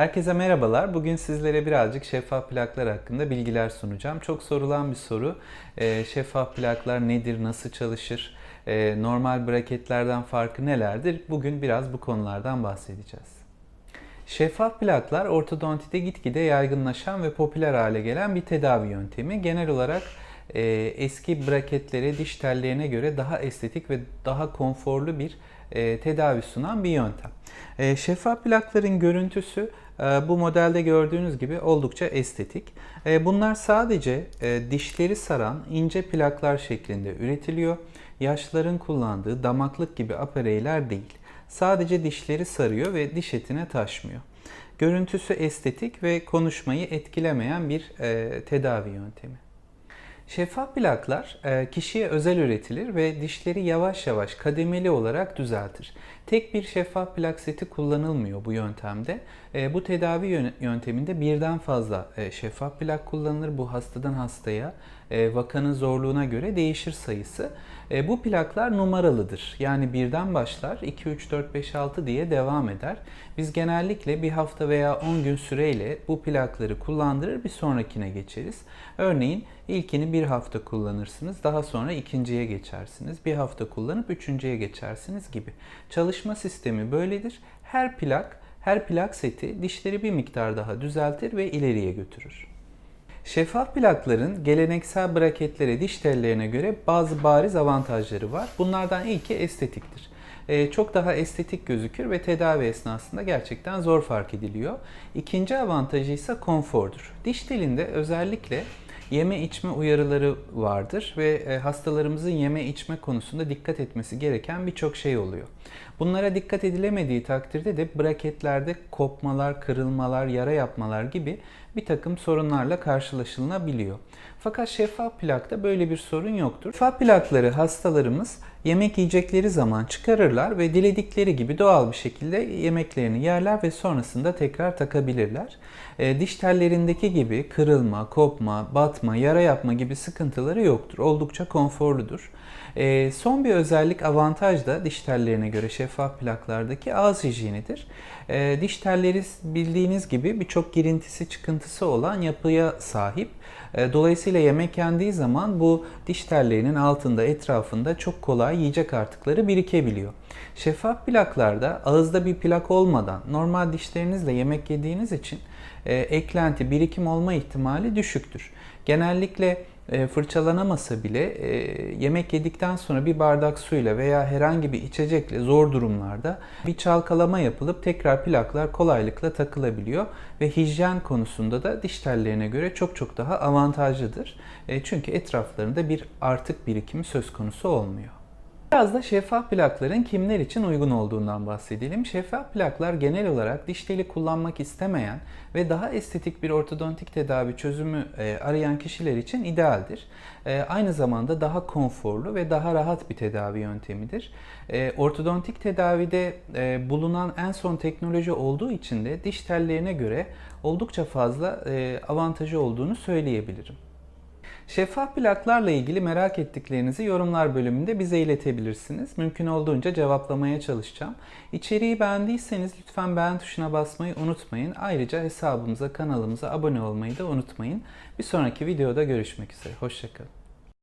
Herkese merhabalar. Bugün sizlere birazcık şeffaf plaklar hakkında bilgiler sunacağım. Çok sorulan bir soru. Ee, şeffaf plaklar nedir, nasıl çalışır, Ee, normal braketlerden farkı nelerdir? Bugün biraz bu konulardan bahsedeceğiz. Şeffaf plaklar ortodontide gitgide yaygınlaşan ve popüler hale gelen bir tedavi yöntemi. Genel olarak e, eski braketlere, diş tellerine göre daha estetik ve daha konforlu bir e, tedavi sunan bir yöntem. E, şeffaf plakların görüntüsü bu modelde gördüğünüz gibi oldukça estetik. E, bunlar sadece e, dişleri saran ince plaklar şeklinde üretiliyor. Yaşlıların kullandığı damaklık gibi apareyler değil. Sadece dişleri sarıyor ve diş etine taşmıyor. Görüntüsü estetik ve konuşmayı etkilemeyen bir e, tedavi yöntemi. Şeffaf plaklar e, kişiye özel üretilir ve dişleri yavaş yavaş kademeli olarak düzeltir. Tek bir şeffaf plak seti kullanılmıyor bu yöntemde. E, bu tedavi yönteminde birden fazla e, şeffaf plak kullanılır. Bu hastadan hastaya vakanın zorluğuna göre değişir sayısı. Bu plaklar numaralıdır. Yani birden başlar 2, 3, 4, 5, 6 diye devam eder. Biz genellikle bir hafta veya 10 gün süreyle bu plakları kullandırır bir sonrakine geçeriz. Örneğin ilkini bir hafta kullanırsınız. Daha sonra ikinciye geçersiniz. Bir hafta kullanıp üçüncüye geçersiniz gibi. Çalışma sistemi böyledir. Her plak, her plak seti dişleri bir miktar daha düzeltir ve ileriye götürür. Şeffaf plakların geleneksel braketlere, diş tellerine göre bazı bariz avantajları var. Bunlardan ilki estetiktir. Ee, çok daha estetik gözükür ve tedavi esnasında gerçekten zor fark ediliyor. İkinci avantajı ise konfordur. Diş telinde özellikle yeme içme uyarıları vardır ve e, hastalarımızın yeme içme konusunda dikkat etmesi gereken birçok şey oluyor. Bunlara dikkat edilemediği takdirde de braketlerde kopmalar, kırılmalar, yara yapmalar gibi bir takım sorunlarla karşılaşılabiliyor. Fakat şeffaf plakta böyle bir sorun yoktur. Şeffaf plakları hastalarımız yemek yiyecekleri zaman çıkarırlar ve diledikleri gibi doğal bir şekilde yemeklerini yerler ve sonrasında tekrar takabilirler. E, diş tellerindeki gibi kırılma, kopma, batma, yara yapma gibi sıkıntıları yoktur. Oldukça konforludur. E, son bir özellik avantaj da diş tellerine göre şeffaf plaklardaki ağız hijyenidir. E, diş telleri bildiğiniz gibi birçok girintisi çıkıntısı olan yapıya sahip. E, dolayısıyla yemek yendiği zaman bu diş tellerinin altında etrafında çok kolay yiyecek artıkları birikebiliyor. Şeffaf plaklarda ağızda bir plak olmadan normal dişlerinizle yemek yediğiniz için e, eklenti, birikim olma ihtimali düşüktür. Genellikle e, fırçalanamasa bile e, yemek yedikten sonra bir bardak suyla veya herhangi bir içecekle zor durumlarda bir çalkalama yapılıp tekrar plaklar kolaylıkla takılabiliyor ve hijyen konusunda da diş tellerine göre çok çok daha avantajlıdır. E, çünkü etraflarında bir artık birikimi söz konusu olmuyor. Biraz da şeffaf plakların kimler için uygun olduğundan bahsedelim. Şeffaf plaklar genel olarak diş teli kullanmak istemeyen ve daha estetik bir ortodontik tedavi çözümü e, arayan kişiler için idealdir. E, aynı zamanda daha konforlu ve daha rahat bir tedavi yöntemidir. E, ortodontik tedavide bulunan en son teknoloji olduğu için de diş tellerine göre oldukça fazla avantajı olduğunu söyleyebilirim. Şeffaf plaklarla ilgili merak ettiklerinizi yorumlar bölümünde bize iletebilirsiniz. Mümkün olduğunca cevaplamaya çalışacağım. İçeriği beğendiyseniz lütfen beğen tuşuna basmayı unutmayın. Ayrıca hesabımıza, kanalımıza abone olmayı da unutmayın. Bir sonraki videoda görüşmek üzere. Hoşçakalın.